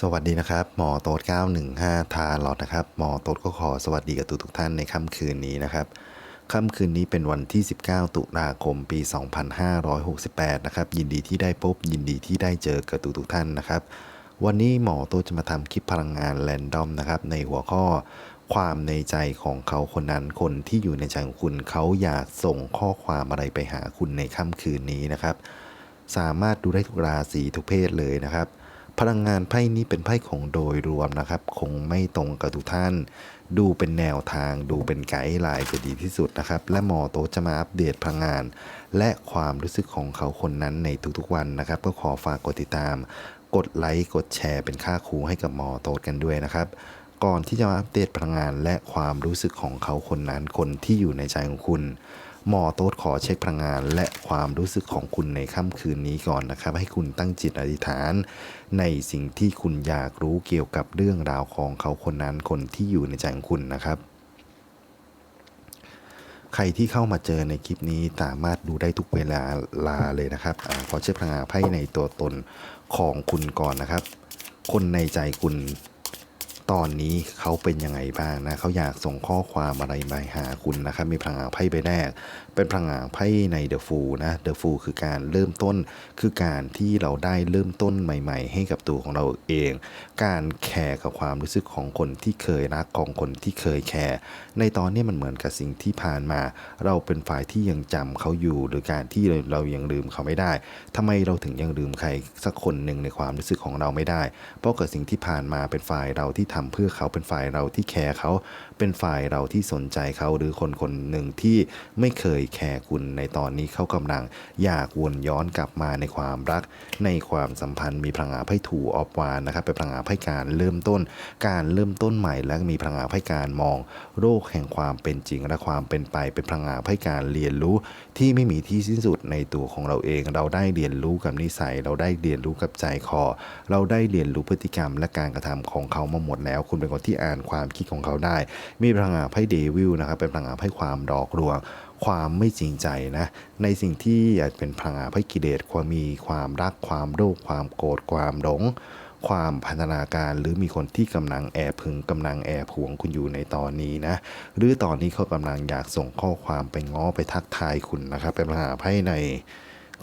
สวัสดีนะครับ หมอโต๊ด915 ทาลอดนะครับ หมอโต๊ดก็ขอสวัสดีกับทุกทุกท่านในค่ำคืนนี้นะครับ ค่ำคืนนี้เป็นวันที่ 19 ตุลาคม ปี 2568 นะครับ ยินดีที่ได้พบ ยินดีที่ได้เจอกับทุกทุกท่านนะครับ วันนี้หมอโต๊ดจะมาทำคลิปพลังงานแรนดอมนะครับ ในหัวข้อความในใจของเขาคนนั้น คนที่อยู่ในใจของคุณ เขาอยากส่งข้อความอะไรไปหาคุณในค่ำคืนนี้นะครับ สามารถดูได้ทุกราศีทุกเพศเลยนะครับ พลังงานไพ่นี้เป็นไพ่ของโดยรวมนะครับ คงไม่ตรงกับทุกท่าน ดูเป็นแนวทางดูเป็นไกด์ไลน์จะดีที่สุดนะครับ และหมอโตจะมาอัปเดตพลังงาน และความรู้สึกของเขาคนนั้นในทุกๆวันนะครับ ก็ขอฝากกดติดตาม กดไลค์กดแชร์เป็นค่าครูให้กับหมอโตกันด้วยนะครับก่อนที่จะมาอัปเดตพลังงานและความรู้สึกของเขาคนนั้นคนที่อยู่ในใจของคุณ หมอโต๊ดขอเช็คพลังงาน และความรู้สึกของคุณในค่ำคืนนี้ก่อนนะครับ ให้คุณตั้งจิตอธิษฐาน ในสิ่งที่คุณอยากรู้เกี่ยวกับเรื่องราวของเขาคนนั้นคนที่อยู่ในใจของคุณนะครับ ใครที่เข้ามาเจอในคลิปนี้สามารถดูได้ทุกเวลาลาเลยนะครับอขอเช็คพลังงานไพ่ในตัวตนของคุณก่อนนะครับ คนในใจคุณ ตอนนี้เขาเป็นยังไงบ้างนะเขาอยากส่งข้อความอะไรมาหาคุณนะครับมีพลังงานไพ่ใบแรก เป็นพลังงานไพ่ในเดอะฟูนะเดอะฟูคือการเริ่มต้น คือการที่เราได้เริ่มต้นใหม่ ๆ ให้กับตัวของเราเอง การแคร์กับความรู้สึกของคนที่เคยรักของคนที่เคยแคร์ในตอนนี้มันเหมือนกับสิ่งที่ผ่านมา เราเป็นฝ่ายที่ยังจำเขาอยู่ หรือการที่เราเรายังลืมเขาไม่ได้ทำไมเราถึงยังลืมใครสักคนหนึ่งในความรู้สึกของเราไม่ได้ เพราะเกิดสิ่งที่ผ่านมาเป็นฝ่ายเราที่ทำเพื่อเขาเป็นฝ่ายเราที่แคร์เขา เป็นฝ่ายเราที่สนใจเขาหรือคนคนหนึ่งที่ไม่เคยแคร์คุณในตอนนี้เขากำลัง อยากวนย้อนกลับมาในความรัก ในความสัมพันธ์มีพลังงานไพ่ถูออฟวานนะครับเป็นพลังงานไพ่การเริ่มต้น การเริ่มต้นใหม่และมีพลังงานไพ่การมอง โรคแห่งความเป็นจริงและความเป็นไปเป็นพลังงานไพ่การเรียนรู้ที่ไม่มีที่สิ้นสุดในตัวของเราเอง เราได้เรียนรู้กับนิสัย เราได้เรียนรู้กับใจคอ เราได้เรียนรู้พฤติกรรมและการกระทำของเขามาหมดแล้ว คุณเป็นคนที่อ่านความคิดของเขาได้ มีพลังงานไพ่เดวิลนะครับเป็นพลังงานไพ่ความดอกลวง ความไม่จริงใจนะในสิ่งที่อาจเป็นพลังงานไพ่กิเลสความมีความรักความโลภความโกรธความหลงความพันธนาการหรือมีคนที่กำลังแอบพึงกำลังแอบหวงคุณอยู่ในตอนนี้นะ หรือตอนนี้เขากำลังอยากส่งข้อความไปง้อไปทักทายคุณนะครับ เป็นพลังงานไพ่ใน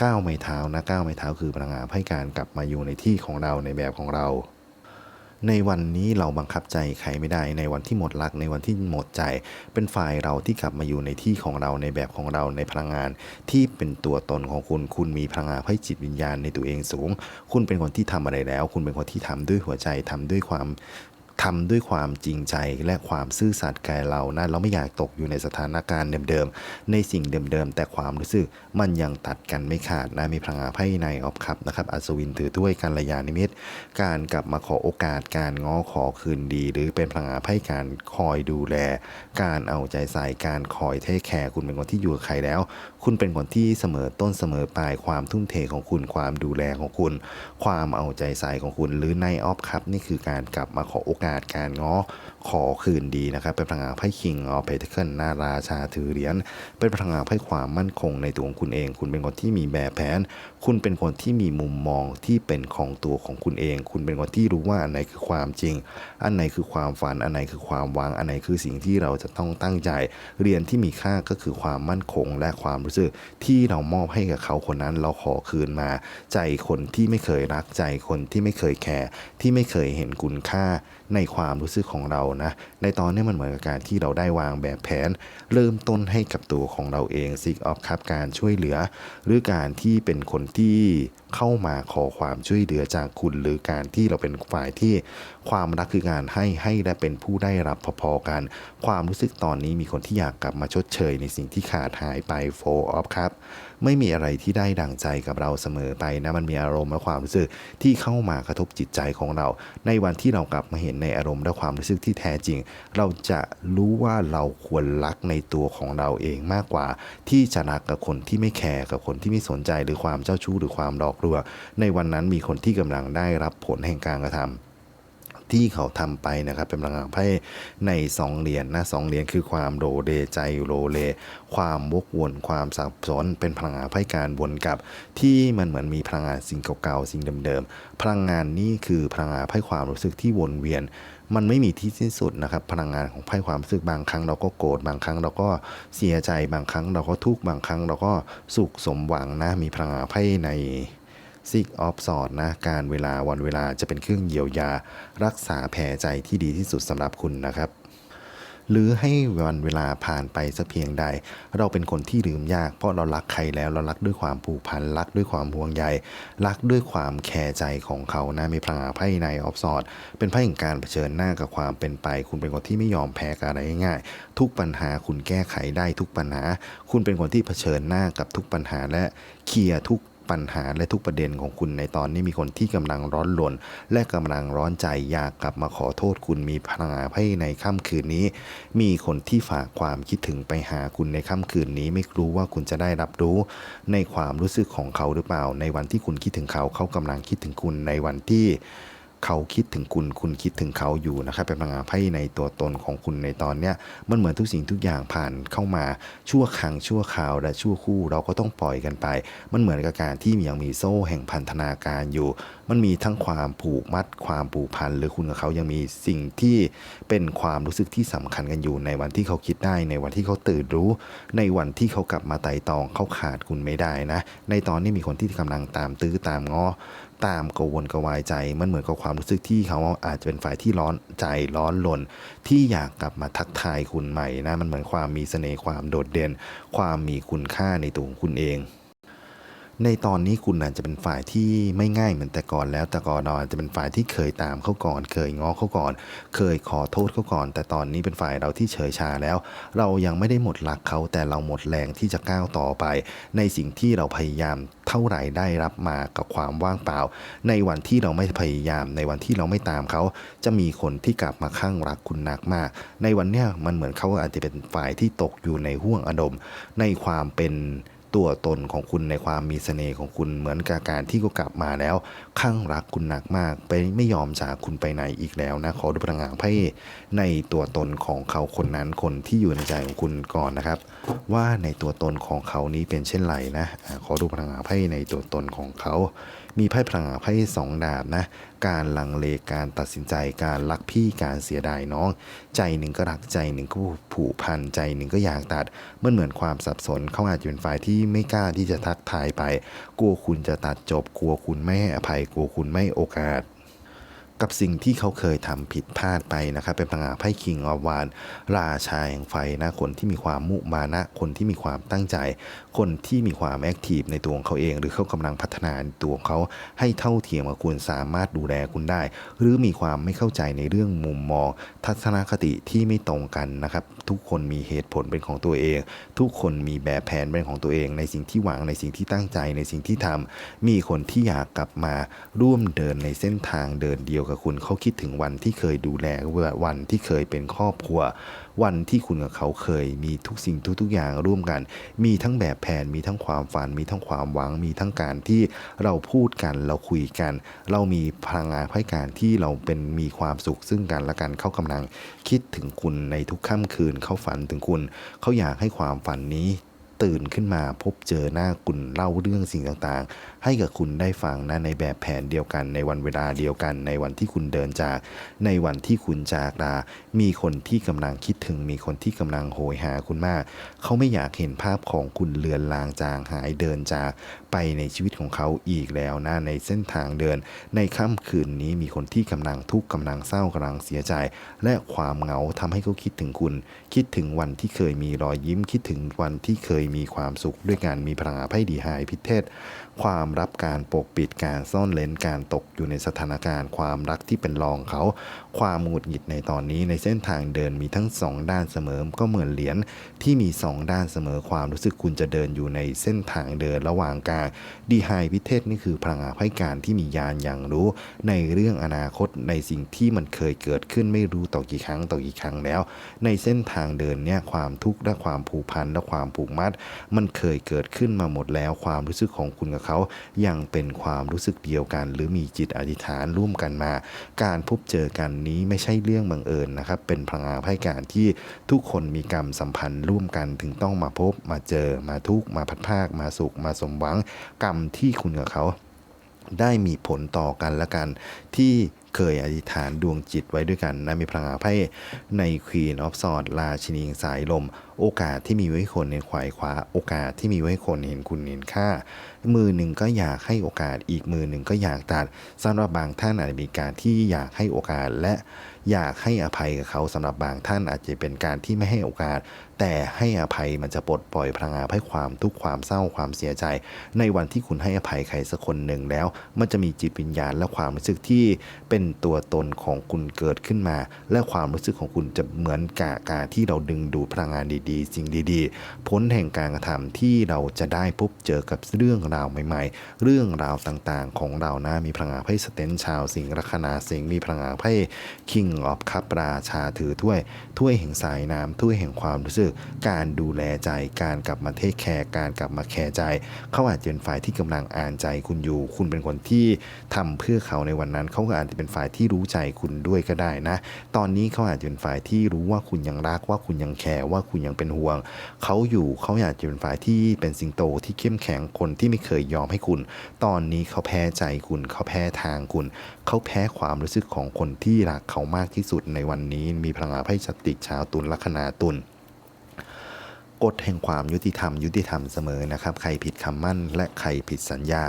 ก้าวไม้เท้านะก้าวไม้เท้าคือพลังงานไพ่การกลับมาอยู่ในที่ของเราในแบบของเรา ในวันนี้เราบังคับใจใครไม่ได้ ในวันที่หมดรัก ในวันที่หมดใจ เป็นฝ่ายเราที่กลับมาอยู่ในที่ของเราในแบบของเราในพลังงาน ที่เป็นตัวตนของคุณ คุณมีพลังงานให้จิตวิญญาณในตัวเองสูง คุณเป็นคนที่ทำอะไรแล้ว คุณเป็นคนที่ทำด้วยหัวใจทำด้วยความ ทำด้วยความจริงใจและความซื่อสัตย์แก่เรานะเราไม่อยากตกอยู่ในสถานการณ์เดิมๆ ในสิ่งเดิมๆ แต่ความรู้สึกมันยังตัดกันไม่ขาดนะมีพลังงานไพ่ในออฟคัพนะครับอัศวินถือด้วยการระยานิมิต การกลับมาขอโอกาสการง้อขอคืนดี หรือเป็นพลังงานไพ่การคอยดูแล การเอาใจใส่การคอยเทคแคร์คุณเป็นคนที่อยู่กับใครแล้ว คุณเป็นคนที่เสมอต้นเสมอปลายความทุ่มเทของคุณความดูแลของคุณ ความเอาใจใส่ของคุณหรือในออฟคัพนี่คือการกลับมาขอโอกาสการง้อขอคืนดีนะครับ เป็นพลังงานไพ่คิงออเพเทเคิลนาราชาถือเหรียญเป็นพลังงานไพ่ความมั่นคงในตัวของคุณเอง คุณเป็นคนที่มีแบบแผน คุณเป็นคนที่มีมุมมองที่เป็นของตัวของคุณเอง คุณเป็นคนที่รู้ว่าอันไหนคือความจริง อันไหนคือความฝัน อันไหนคือความหวัง อันไหนคือสิ่งที่เราจะต้องตั้งใจ เรียนที่มีค่าก็คือความมั่นคงและความรู้สึกที่เรามอบให้กับเขาคนนั้นเราขอคืนมา ใจคนที่ไม่เคยรักใจคนที่ไม่เคยแคร์ที่ไม่เคยเห็นคุณค่า ในความรู้สึกของเรานะ ในตอนนี้มันเหมือนกับการที่เราได้วางแบบแผน เริ่มต้นให้กับตัวของเราเองซิกออฟครับการช่วยเหลือ หรือการที่เป็นคนที่เข้ามาขอความช่วยเหลือจากคุณ หรือการที่เราเป็นฝ่ายที่ความรักคือการให้ให้และเป็นผู้ได้รับพอๆกัน ความรู้สึกตอนนี้มีคนที่อยากกลับมาชดเชยในสิ่งที่ขาดหายไปโฟออฟครับ ไม่มีอะไรที่ได้ดังใจกับเราเสมอไปนะมันมีอารมณ์และความรู้สึกที่เข้ามากระทบจิตใจของเรา ในวันที่เรากลับมาเห็นในอารมณ์และความรู้สึกที่แท้จริง เราจะรู้ว่าเราควรรักในตัวของเราเองมากกว่า ที่จะรักกับคนที่ไม่แคร์กับคนที่ไม่สนใจหรือความเจ้าชู้หรือความหลอกลวงในวันนั้นมีคนที่กำลังได้รับผลแห่งการกระทำ ที่เขาทำไปนะครับ เป็นพลังงานไพ่ในสองเหรียญนะสองเหรียญคือความโลเลใจโลเล ความวกวนความสับสน เป็นพลังงานไพ่การวนกลับ ที่มันเหมือนมีพลังงานสิ่งเก่าๆสิ่งเดิมๆพลังงานนี้คือพลังงานไพ่ความรู้สึกที่วนเวียนมันไม่มีที่สิ้นสุดนะครับ พลังงานของไพ่ความรู้สึกบางครั้งเราก็โกรธบางครั้งเราก็เสียใจบางครั้งเราก็ทุกข์บางครั้งเราก็สุขสมหวังนะมีพลังงานไพ่ใน ซิกออฟสอดนะการเวลาวันเวลาจะเป็นเครื่องเยียวยา รักษาแผลใจที่ดีที่สุดสำหรับคุณนะครับหรือให้วันเวลาผ่านไปสักเพียงใด เราเป็นคนที่ลืมยากเพราะเรารักใครแล้วเรารักด้วยความผูกพันรักด้วยความห่วงใยรักด้วยความแคร์ใจของเขานะมีพลังไพ่ในออฟสอดเป็นไพ่แห่งการเผชิญหน้ากับความเป็นไป คุณเป็นคนที่ไม่ยอมแพ้กับอะไรง่ายๆทุกปัญหาคุณแก้ไขได้ทุกปัญหา คุณเป็นคนที่เผชิญหน้ากับทุกปัญหาและเคลียร์ทุก ปัญหาและทุกประเด็นของคุณในตอนนี้มีคนที่กำลังร้อนรนและกำลังร้อนใจอยากกลับมาขอโทษคุณมีพลังงานไพ่ในค่ำคืนนี้ มีคนที่ฝากความคิดถึงไปหาคุณในค่ำคืนนี้ ไม่รู้ว่าคุณจะได้รับรู้ ในความรู้สึกของเขาหรือเปล่า ในวันที่คุณคิดถึงเขาเขากำลังคิดถึงคุณในวันที่ เขาคิดถึงคุณ คุณคิดถึงเขาอยู่นะครับ เป็นพลังงานไพ่ในตัวตนของคุณในตอนเนี้ยมันเหมือนทุกสิ่งทุกอย่างผ่านเข้ามาชั่วครั้งชั่วคราวและชั่วคู่เราก็ต้องปล่อยกันไป มันเหมือนกับการที่ยังมีโซ่แห่งพันธนาการอยู่ มันมีทั้งความผูกมัดความผูกพันหรือคุณกับเขายังมีสิ่งที่เป็นความรู้สึกที่สำคัญกันอยู่ ในวันที่เขาคิดได้ ในวันที่เขาตื่นรู้ ในวันที่เขากลับมาไต่ตองเขาขาดคุณไม่ได้นะ ในตอนนี้มีคนที่กำลังตามตื้อตามง้อ ตามกวนกวายใจ มันเหมือนกับความรู้สึกที่เขาอาจจะเป็นฝ่ายที่ร้อนใจร้อนลน ที่อยากกลับมาทักทายคุณใหม่นะมันเหมือนความมีเสน่ห์ความโดดเด่น ความมีคุณค่าในตัวของคุณเอง ในตอนนี้คุณอาจจะเป็นฝ่ายที่ไม่ง่ายเหมือนแต่ก่อนแล้วแต่ก่อนเราอาจจะเป็นฝ่ายที่เคยตามเขาก่อน เคยง้อเขาก่อน เคยขอโทษเขาก่อน แต่ตอนนี้เป็นฝ่ายเราที่เฉยชาแล้ว เรายังไม่ได้หมดรักเขาแต่เราหมดแรงที่จะก้าวต่อไป ในสิ่งที่เราพยายามเท่าไหร่ได้รับมากับความว่างเปล่า ในวันที่เราไม่พยายาม ในวันที่เราไม่ตามเขา จะมีคนที่กลับมาข้างรักคุณหนักมาก ในวันเนี้ยมันเหมือนเขาอาจจะเป็นฝ่ายที่ตกอยู่ในห่วงอารมณ์ในความเป็น ตัวตนของคุณในความมีเสน่ห์ของคุณเหมือนกับการที่เขากลับมาแล้วข้างรักคุณหนักมากไปไม่ยอมจากคุณไปไหนอีกแล้วนะขอดูพลังงานไพ่ในตัวตนของเขาคนนั้นคนที่อยู่ในใจของคุณก่อนนะครับ ว่าในตัวตนของเขานี้เป็นเช่นไรนะขอดูพลังงานไพ่ในตัวตนของเขา มีไพ่พลังาไพ่สองดาบนะ การลังเลการตัดสินใจการรักพี่การเสียดายน้อง ใจหนึ่งก็รักใจหนึ่งก็ผูกพันใจหนึ่งก็อยากตัดมันเหมือนความสับสนเขาอาจจะเป็นฝ่ายที่ไม่กล้าที่จะทักทายไป กลัวคุณจะตัดจบ กลัวคุณไม่ให้อภัยกลัวคุณไม่โอกาส กับสิ่งที่เขาเคยทำผิดพลาดไปนะครับ เป็นพลังาไพ่คิงอวานราชาแห่งไฟนะคนที่มีความมุมานะ คนที่มีความตั้งใจ คนที่มีความแอคทีฟในตัวของเขาเอง หรือเขากำลังพัฒนาตัวของเขาให้เท่าเทียมกับคุณสามารถดูแลคุณได้ หรือมีความไม่เข้าใจในเรื่องมุมมอง ทัศนคติที่ไม่ตรงกันนะครับ ทุกคนมีเหตุผลเป็นของตัวเอง ทุกคนมีแบบแผนเป็นของตัวเอง ในสิ่งที่หวังในสิ่งที่ตั้งใจในสิ่งที่ทำมีคนที่อยากกลับมาร่วมเดินในเส้นทางเดินเดียวกับคุณเขาคิดถึงวันที่เคยดูแลวันที่เคยเป็นครอบครัว วันที่คุณกับเขาเคยมีทุกสิ่งทุกๆอย่างร่วมกัน มีทั้งแบบแผนมีทั้งความฝัน มีทั้งความหวัง มีทั้งการที่เราพูดกันเราคุยกัน เรามีพลังงานให้การที่เราเป็นมีความสุขซึ่งกันและกันเขากำลังคิดถึงคุณในทุกค่ำคืนเขาฝันถึงคุณเขาอยากให้ความฝันนี้ ตื่นขึ้นมาพบเจอหน้าคุณเล่าเรื่องสิ่งต่างๆ ให้กับคุณได้ฟังนะในแบบแผนเดียวกัน ในวันเวลาเดียวกัน ในวันที่คุณเดินจาก ในวันที่คุณจากลา มีคนที่กำลังคิดถึง มีคนที่กำลังโหยหาคุณมาก เขาไม่อยากเห็นภาพของคุณเลือนลางจางหายเดินจากไปในชีวิตของเขาอีกแล้วนะในเส้นทางเดิน ในค่ำคืนนี้มีคนที่กำลังทุกข์กำลังเศร้ากำลังเสียใจ และความเหงาทำให้เขาคิดถึงคุณ คิดถึงวันที่เคยมีรอยยิ้ม คิดถึงวันที่เคยมีความสุขด้วยการมีพลังงานไพ่ดีไฮพิเทศ ความรับการปกปิดการซ่อนเลนการตกอยู่ในสถานการณ์ ความรักที่เป็นรองเขา ความหงุดหงิดในตอนนี้ในเส้นทางเดินมีทั้งสองด้านเสมอก็เหมือนเหรียญที่มีสองด้านเสมอความรู้สึกคุณจะเดินอยู่ในเส้นทางเดินระหว่างการาดีไฮพิเทศนี่คือพลังงานไพ่การที่มียานอย่างรู้ ในเรื่องอนาคตในสิ่งที่มันเคยเกิดขึ้นไม่รู้ต่อกี่ครั้งต่อกี่ครั้งแล้ว ในเส้นทางเดินเนี่ยความทุกข์และความผูกพันและความผูกมัด มันเคยเกิดขึ้นมาหมดแล้วความรู้สึกของคุณกับเขา ยังเป็นความรู้สึกเดียวกัน หรือมีจิตอธิษฐานร่วมกันมา การพบเจอกันนี้ไม่ใช่เรื่องบังเอิญนะครับ เป็นพลังงานไพ่การที่ทุกคนมีกรรมสัมพันธ์ร่วมกันถึงต้องมาพบมาเจอมาทุกข์มาพัดภาคมาสุขมาสมหวังกรรมที่คุณกับเขาได้มีผลต่อกันและกัน ที่เคยอธิษฐานดวงจิตไว้ด้วยกันนะมีพลังงานไพ่ใน Queen of Swords ราชินีสายลม โอกาสที่มีไว้ให้คนเห็นขวายคว้า โอกาสที่มีไว้ให้คนเห็นคุณเห็นค่า มือหนึ่งก็อยากให้โอกาสอีกมือหนึ่งก็อยากตัดสำหรับบางท่านอาจจะมีการที่อยากให้โอกาสและอยากให้อภัยกับเขาสำหรับบางท่านอาจจะเป็นการที่ไม่ให้โอกาส แต่ให้อภัยมันจะปลดปล่อยพลังงานให้ความทุกข์ความเศร้าความเสียใจ ในวันที่คุณให้อภัยใครสักคนหนึ่งแล้ว มันจะมีจิตวิญญาณและความรู้สึกที่เป็นตัวตนของคุณเกิดขึ้นมา และความรู้สึกของคุณจะเหมือนกับการที่เราดึงดูดพลังงานดีๆ สิ่งดีๆ ผลแห่งการกระทำที่เราจะได้พบเจอกับเรื่องราวใหม่ๆ เรื่องราวต่างๆ ของเรานะมีพลังงานไพ่สเตนชาวสิงห์ลัคนาสิงห์มีพลังงานไพ่ King of Cup ราชาถือถ้วย ถ้วยแห่งสายน้ำถ้วยแห่งความรู้สึก การดูแลใจการกลับมาเทคแคร์การกลับมาแคร์ใจ เขาอาจจะเป็นฝ่ายที่กำลังอ่านใจคุณอยู่ คุณเป็นคนที่ทำเพื่อเขาในวันนั้น เขาอาจจะเป็นฝ่ายที่รู้ใจคุณด้วยก็ได้นะ ตอนนี้เขาอาจจะเป็นฝ่ายที่รู้ว่าคุณยังรักว่าคุณยังแคร์ว่าคุณยังเป็นห่วง เขาอยู่เขาอยากจะเป็นฝ่ายที่เป็นสิงโตที่เข้มแข็งคนที่ไม่เคยยอมให้คุณ ตอนนี้เขาแพ้ใจคุณ เขาแพ้ทางคุณ เขาแพ้ความรู้สึกของคนที่รักเขามากากที่สุดในวันนี้ มีพลังงานไพ่ชติชาวตุลลัคนาตุลกฎแห่งความยุติธรรมยุติธรรมเสมอนะครับ ใครผิดคำมั่น และใครผิดสัญญา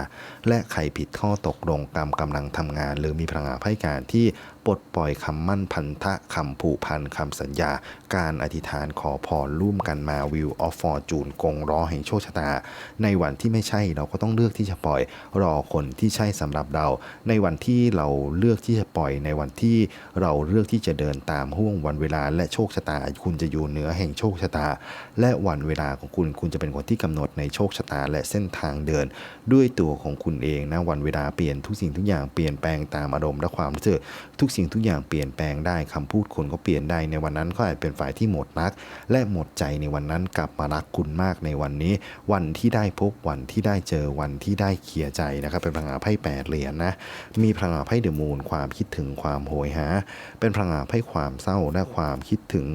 และใครผิดข้อตกลงกรรมกำลังทำงาน หรือมีพลังงานไพ่การที่ปลดปล่อยคำมั่นพันธะคำผูกพันคำสัญญา การอธิษฐานขอพรร่วมกันมาวิวออฟฟอร์จูนกงล้อแห่งโชคชะตา ในวันที่ไม่ใช่เราก็ต้องเลือกที่จะปล่อย รอคนที่ใช่สำหรับเรา ในวันที่เราเลือกที่จะปล่อยในวันที่เราเลือกที่จะเดินตามห่วงวันเวลาและโชคชะตา คุณจะอยู่เหนือแห่งโชคชะตา และวันเวลาของคุณคุณจะเป็นคนที่กำหนดในโชคชะตาและเส้นทางเดิน ด้วยตัวของคุณเองนะวันเวลาเปลี่ยนทุกสิ่งทุกอย่างเปลี่ยนแปลงตามอารมณ์และความรู้สึกทุกสิ่งทุกอย่างเปลี่ยนแปลงได้คำพูดคนก็เปลี่ยนได้ในวันนั้นก็อาจเป็นฝ่ายที่หมดรัก และหมดใจในวันนั้นกลับมารักคุณมากในวันนี้ วันที่ได้พบวันที่ได้เจอวันที่ได้เคลียร์ใจนะครับเป็นพลังงานไพ่แปดเหรียญนะมีพลังงานไพ่เดอะมูนความคิดถึงความโหยหา เป็นพลังงานไพ่ความเศร้าและความคิดถึง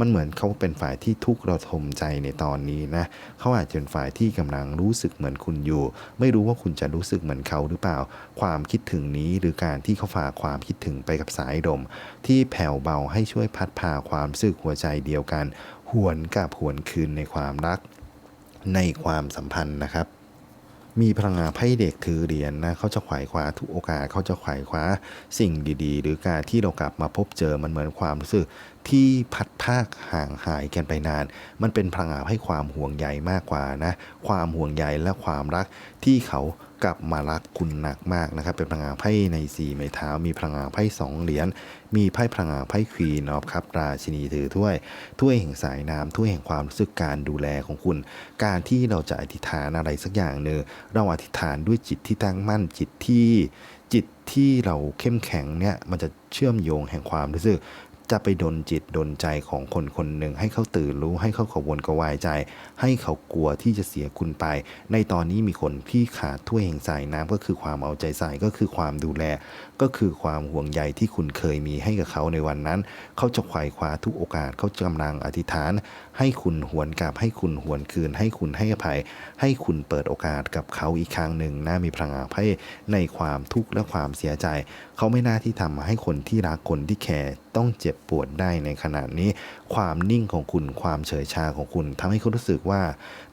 มันเหมือนเขาเป็นฝ่ายที่ทุกข์ระทมใจในตอนนี้นะเขาอาจจะเป็นฝ่ายที่กำลังรู้สึกเหมือนคุณอยู่ ไม่รู้ว่าคุณจะรู้สึกเหมือนเขาหรือเปล่า ความคิดถึงนี้หรือการที่เขาฝากความคิดถึงไปกับสายลมที่แผ่วเบาให้ช่วยพัดพาความรู้สึกหัวใจเดียวกัน หวนกับหวนคืนในความรัก ในความสัมพันธ์นะครับมีพลังงานไพ่เด็กถือเหรียญนะเขาจะขวายคว้าทุกโอกาสเขาจะขวายคว้าสิ่งดีๆ หรือการที่เรากลับมาพบเจอมันเหมือนความรู้สึก ที่พัดภาคห่างหายกันไปนาน มันเป็นพลังงานให้ความห่วงใยมากกว่านะ ความห่วงใยและความรักที่เขากลับมารักคุณหนักมากนะครับ เป็นพลังงานไพ่ในสี่ไม้เท้า มีพลังงานไพ่สองเหรียญ มีไพ่พลังงานไพ่ควีนอฟครับ ราชินีถือถ้วย ถ้วยแห่งสายน้ำถ้วยแห่งความรู้สึกการดูแลของคุณ การที่เราจะอธิษฐานอะไรสักอย่างหนึ่งเราอธิษฐานด้วยจิตที่ตั้งมั่น จิตที่จิตที่เราเข้มแข็งเนี่ย มันจะเชื่อมโยงแห่งความรู้สึก จะไปดนจิตดนใจของคนคนหนึ่งให้เขาตื่นรู้ให้เขาขวนกวายใจ ให้เขากลัวที่จะเสียคุณไป ในตอนนี้มีคนที่ขาดถ้วยแห่งสายน้ำก็คือความเอาใจใส่ก็คือความดูแล ก็คือความห่วงใยที่คุณเคยมีให้กับเขาในวันนั้น เขาจะควายคว้าทุกโอกาสเขากำลังอธิษฐาน ให้คุณหวนกลับให้คุณหวนคืน ให้คุณให้อภัย ให้คุณเปิดโอกาสกับเขาอีกครั้งหนึ่งนะมีพลังงานให้ในความทุกข์และความเสียใจ เขาไม่น่าที่ทำให้คนที่รักคนที่แคร์ ต้องเจ็บปวดได้ในขณะนี้ ความนิ่งของคุณความเฉยชาของคุณทำให้เขารู้สึกว่า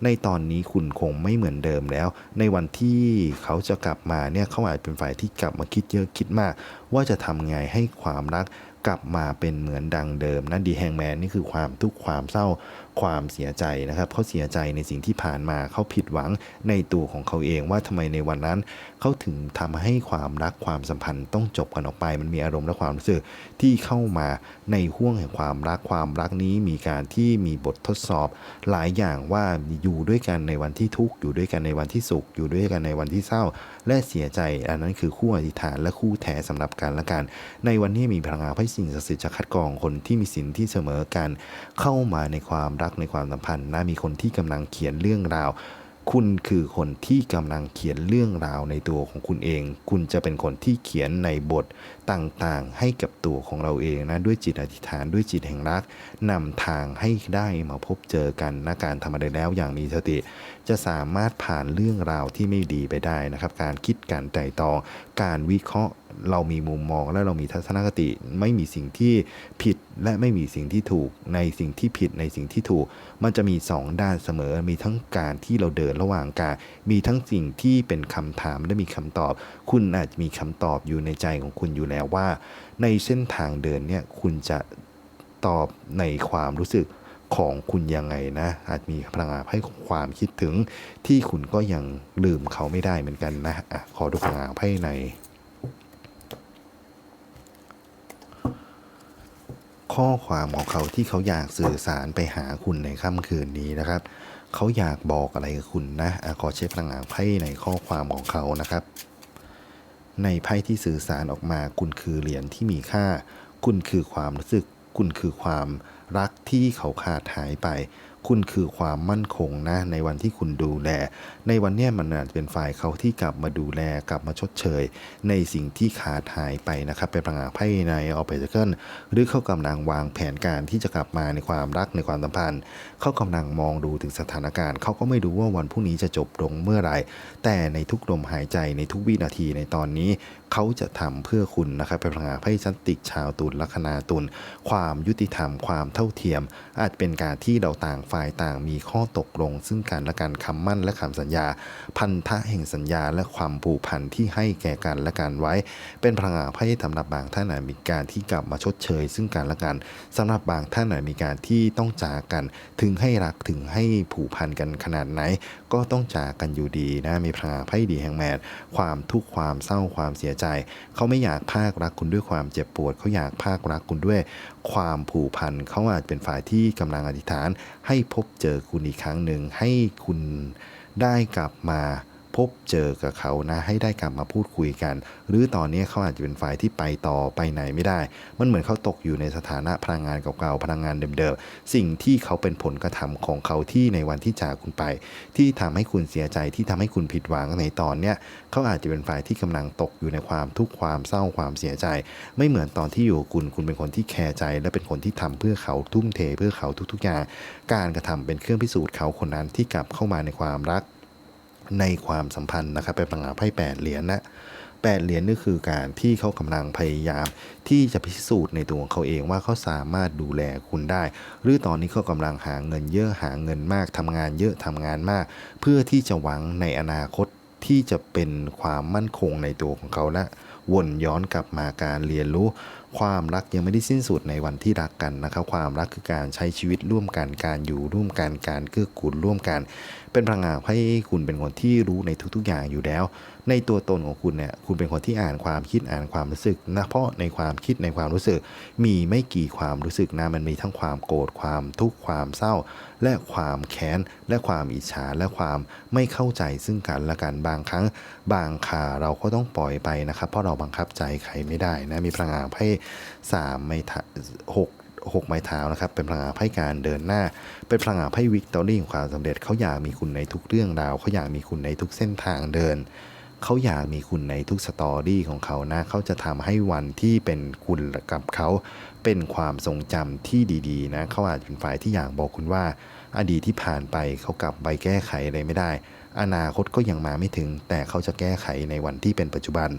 ในตอนนี้คุณคงไม่เหมือนเดิมแล้ว ในวันที่เขาจะกลับมาเนี่ยเขาอาจเป็นฝ่ายที่กลับมาคิดเยอะคิดมาก ว่าจะทำไงให้ความรักกลับมาเป็นเหมือนดังเดิมนั่นดีแฮงแมนนี่คือความทุกข์ความเศร้าความเสียใจนะครับเขาเสียใจในสิ่งที่ผ่านมาเขาผิดหวังในตัวของเขาเองว่าทำไมในวันนั้น เขาถึงทำให้ความรักความสัมพันธ์ต้องจบกันออกไป มันมีอารมณ์และความรู้สึกที่เข้ามาในห่วงแห่งความรักความรักนี้มีการที่มีบททดสอบ หลายอย่างว่าอยู่ด้วยกันในวันที่ทุกข์อยู่ด้วยกันในวันที่สุข อยู่ด้วยกันในวันที่เศร้า และเสียใจอันนั้นคือคู่อธิษฐานและคู่แท้สำหรับกันและกัน ในวันนี้มีพลังงานให้สิ่งศักดิ์สิทธิ์จะคัดกรองคนที่มีสินที่เสมอกัน เข้ามาในความรักในความสัมพันธ์นะมีคนที่กำลังเขียนเรื่องราว คุณคือคนที่กำลังเขียนเรื่องราวในตัวของคุณเอง คุณจะเป็นคนที่เขียนในบทต่างๆ ให้กับตัวของเราเองนะด้วยจิตอธิษฐานด้วยจิตแห่งรักนำทางให้ได้มาพบเจอกันนะการทำอะไรแล้วอย่างมีสติ จะสามารถผ่านเรื่องราวที่ไม่ดีไปได้นะครับ การคิดการไตร่ตรอง การวิเคราะห์เรามีมุมมองและเรามีทัศนคติ ไม่มีสิ่งที่ผิดและไม่มีสิ่งที่ถูก ในสิ่งที่ผิดในสิ่งที่ถูก มันจะมีสองด้านเสมอ มีทั้งการที่เราเดินระหว่างการ มีทั้งสิ่งที่เป็นคำถามและมีคำตอบ คุณอาจจะมีคำตอบอยู่ในใจของคุณอยู่แล้วว่า ในเส้นทางเดินเนี่ยคุณจะตอบในความรู้สึกของคุณยังไงนะ อาจมีพลังงานให้ความคิดถึงที่คุณก็ยังลืมเขาไม่ได้เหมือนกันนะอะขอดูพลังงานไพ่ในข้อความของเขาที่เขาอยากสื่อสารไปหาคุณในค่ำคืนนี้นะครับ เขาอยากบอกอะไรกับคุณนะอะขอเช็คพลังงานไพ่ในข้อความของเขานะครับ ในไพ่ที่สื่อสารออกมา คุณคือเหรียญที่มีค่า คุณคือความรู้สึก คุณคือความรักที่เขาขาดหายไป คุณคือความมั่นคงนะในวันที่คุณดูแล ในวันเนี้ยมันอาจจะเป็นฝ่ายเขาที่กลับมาดูแลกลับมาชดเชย ในสิ่งที่ขาดหายไปนะครับเป็นพลังงานไพ่ในออปเปอเคิลหรือเขากำลังวางแผนการที่จะกลับมาในความรักในความสัมพันธ์ เขากำลังมองดูถึงสถานการณ์ เขาก็ไม่รู้ว่าวันพรุ่งนี้จะจบลงเมื่อไหร่แต่ในทุกลมหายใจในทุกวินาทีในตอนนี้ เขาจะทำเพื่อคุณนะครับเป็นพลังงานไพ่ชันติกชาวตุลลัคนาตุลความยุติธรรม ความเท่าเทียม อาจเป็นการที่เราต่างฝ่ายต่างมีข้อตกลง ซึ่งกันและกันคำมั่นและคำสัญญา พันธะแห่งสัญญาและความผูกพันที่ให้แก่กันและกันไว้ เป็นพลังงานไพ่สำหรับบางท่านอาจมีการที่กลับมาชดเชย ซึ่งกันและกันสำหรับบางท่านอาจมีการที่ต้องจากกัน ถึงให้รักถึงให้ผูกพันกันขนาดไหน ก็ต้องจากกันอยู่ดีนะมีพลังงานไพ่ดีแห่งแมนความทุกข์ความเศร้าความเสียใจเขาไม่อยากภากรักคุณด้วยความเจ็บปวด เขาอยากภากรักคุณด้วยความผูกพัน เขาอาจเป็นฝ่ายที่กำลังอธิษฐาน ให้พบเจอคุณอีกครั้งหนึ่งให้คุณได้กลับมา บเจอกับเขานะ ให้ได้กลับมาพูดคุยกัน หรือตอนนี้เขาอาจจะเป็นฝ่ายที่ไปต่อไปไหนไม่ได้ มันเหมือนเขาตกอยู่ในสถานะพลังงานเก่าๆพลังงานเดิมๆสิ่งที่เขาเป็นผลกระทำของเขาที่ในวันที่จากคุณไป ที่ทำให้คุณเสียใจที่ทำให้คุณผิดหวังในตอนเนี้ยเขาอาจจะเป็นฝ่ายที่กำลังตกอยู่ในความทุกข์ความเศร้าความเสียใจ ไม่เหมือนตอนที่อยู่คุณคุณเป็นคนที่แคร์ใจ และเป็นคนที่ทำเพื่อเขาทุ่มเทเพื่อเขาทุกๆอย่างการกระทำเป็นเครื่องพิสูจน์เขาคนนั้นที่กลับเข้ามาในความรัก ในความสัมพันธ์นะครับเป็นพลังงาไพ่แปดเหรียญนะแปดเหรียญนี่คือการที่เขากำลังพยายามที่จะพิสูจน์ในตัวของเขาเองว่าเขาสามารถดูแลคุณได้ หรือตอนนี้เขากำลังหาเงินเยอะหาเงินมากทำงานเยอะทำงานมาก เพื่อที่จะหวังในอนาคตที่จะเป็นความมั่นคงในตัวของเขาและวนย้อนกลับมาการเรียนรู้ ความรักยังไม่ได้สิ้นสุดในวันที่รักกันนะครับ ความรักคือการใช้ชีวิตร่วมกัน การอยู่ร่วมกัน การเกื้อกูลร่วมกัน เป็นพลังงานให้คุณเป็นคนที่รู้ในทุกๆอย่างอยู่แล้ว ในตัวตนของคุณเนี่ยคุณเป็นคนที่อ่านความคิดอ่านความรู้สึกนะเพราะในความคิดในความรู้สึก มีไม่กี่ความรู้สึกนะมันมีทั้งความโกรธความทุกข์ความเศร้า และความแค้นและความอิจฉาและความไม่เข้าใจซึ่งกันและกันบางครั้ง บางคาเราก็ต้องปล่อยไปนะครับ เพราะเราบังคับใจใครไม่ได้นะมีพลังงานไพ่สามไม้เท้าหกหกไม้เท้านะครับเป็นพลังงานไพ่การเดินหน้า เป็นพลังงานไพ่วิกตอรี่ของความสำเร็จเขาอยากมีคุณในทุกเรื่องราวเขาอยากมีคุณในทุกเส้นทางเดิน เขาอยากมีคุณในทุกสตอรี่ของเขานะ เขาจะทำให้วันที่เป็นคุณกับเขา เป็นความทรงจำที่ดีๆนะ เขาอาจเป็นฝ่ายที่อยากบอกคุณว่า อดีตที่ผ่านไปเขากลับไปแก้ไขอะไรไม่ได้ อนาคตก็ยังมาไม่ถึง แต่เขาจะแก้ไขในวันที่เป็นปัจจุบัน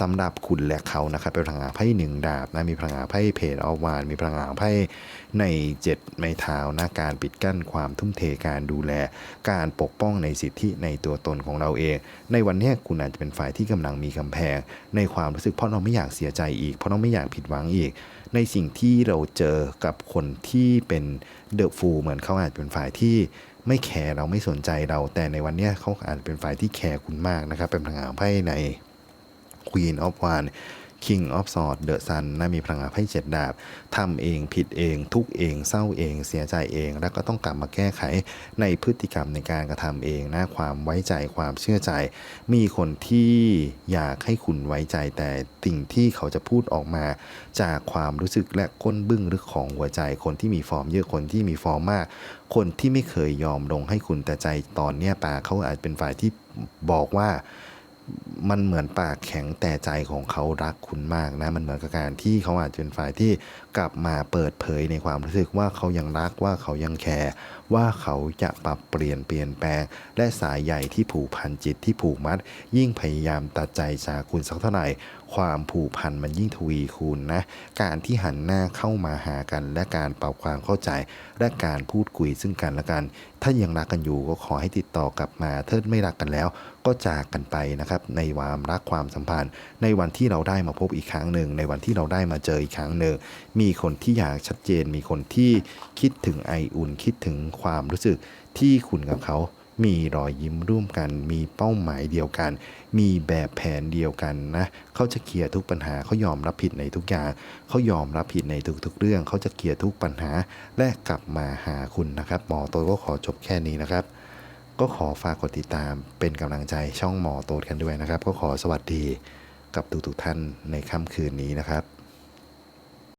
สำหรับคุณและเขานะครับเป็นพลังงานไพ่หนึ่งดาบนะมีพลังงานไพ่เพจออฟวานมีพลังงานไพ่ในเจ็ดไม้เท้านะการปิดกั้นความทุ่มเทการดูแล การปกป้องในสิทธิในตัวตนของเราเอง ในวันนี้คุณอาจจะเป็นฝ่ายที่กำลังมีกำแพง ในความรู้สึกเพราะเราไม่อยากเสียใจอีก เพราะเราไม่อยากผิดหวังอีก ในสิ่งที่เราเจอกับคนที่เป็นเดอะฟูเหมือนเขาอาจจะเป็นฝ่ายที่ ไม่แคร์เราไม่สนใจเรา แต่ในวันนี้เขาอาจจะเป็นฝ่ายที่แคร์คุณมากนะครับเป็นพลังงานไพ่ใน Queen of w a n d King of Swords The Sun นะมีพลังงานไพ่เจ็ดดาบทำเองผิดเอง ทุกเอง เศร้าเอง เสียใจเอง แล้วก็ต้องกลับมาแก้ไขในพฤติกรรมในการกระทำเองนะความไว้ใจความเชื่อใจ มีคนที่อยากให้คุณไว้ใจแต่สิ่งที่เขาจะพูดออกมา จากความรู้สึกและก้นบึ้งลึกของหัวใจคนที่มีฟอร์มเยอะคนที่มีฟอร์มมาก คนที่ไม่เคยยอมลงให้คุณแต่ใจตอนเนี้ยปาเขาอาจเป็นฝ่ายที่บอกว่า มันเหมือนปากแข็งแต่ใจของเขารักคุณมากนะ มันเหมือนกับการที่เขาอาจจะเป็นฝ่ายที่กลับมาเปิดเผยในความรู้สึกว่าเขายังรักว่าเขายังแคร์ว่าเขาจะปรับเปลี่ยนเปลี่ยนแปลง และสายใหญ่ที่ผูกพันจิตที่ผูกมัด ยิ่งพยายามตัดใจจากคุณสักเท่าไหร่ความผูกพันมันยิ่งทวีคูณนะการที่หันหน้าเข้ามาหากัน และการปรับความเข้าใจ และการพูดคุยซึ่งกันและกัน ถ้ายังรักกันอยู่ก็ขอให้ติดต่อกลับมาถ้าไม่รักกันแล้ว ก็จากกันไปนะครับในความรักความสัมพันธ์ ในวันที่เราได้มาพบอีกครั้งหนึ่ง ในวันที่เราได้มาเจออีกครั้งหนึ่งมีคนที่อยากชัดเจน มีคนที่คิดถึงไออุ่นคิดถึงความรู้สึกที่คุณกับเขา มีรอยยิ้มร่วมกัน มีเป้าหมายเดียวกัน มีแบบแผนเดียวกันนะเขาจะเคลียร์ทุกปัญหาเขายอมรับผิดในทุกอย่างเขายอมรับผิดในทุกๆ เรื่องเขาจะเคลียร์ทุกปัญหาและกลับมาหาคุณนะครับหมอตัวก็ขอจบแค่นี้นะครับ ก็ขอฝากกดติดตามเป็นกำลังใจช่องหมอโตดกันด้วยนะครับ ก็ขอสวัสดีกับทุกๆท่านในค่ำคืนนี้นะครับ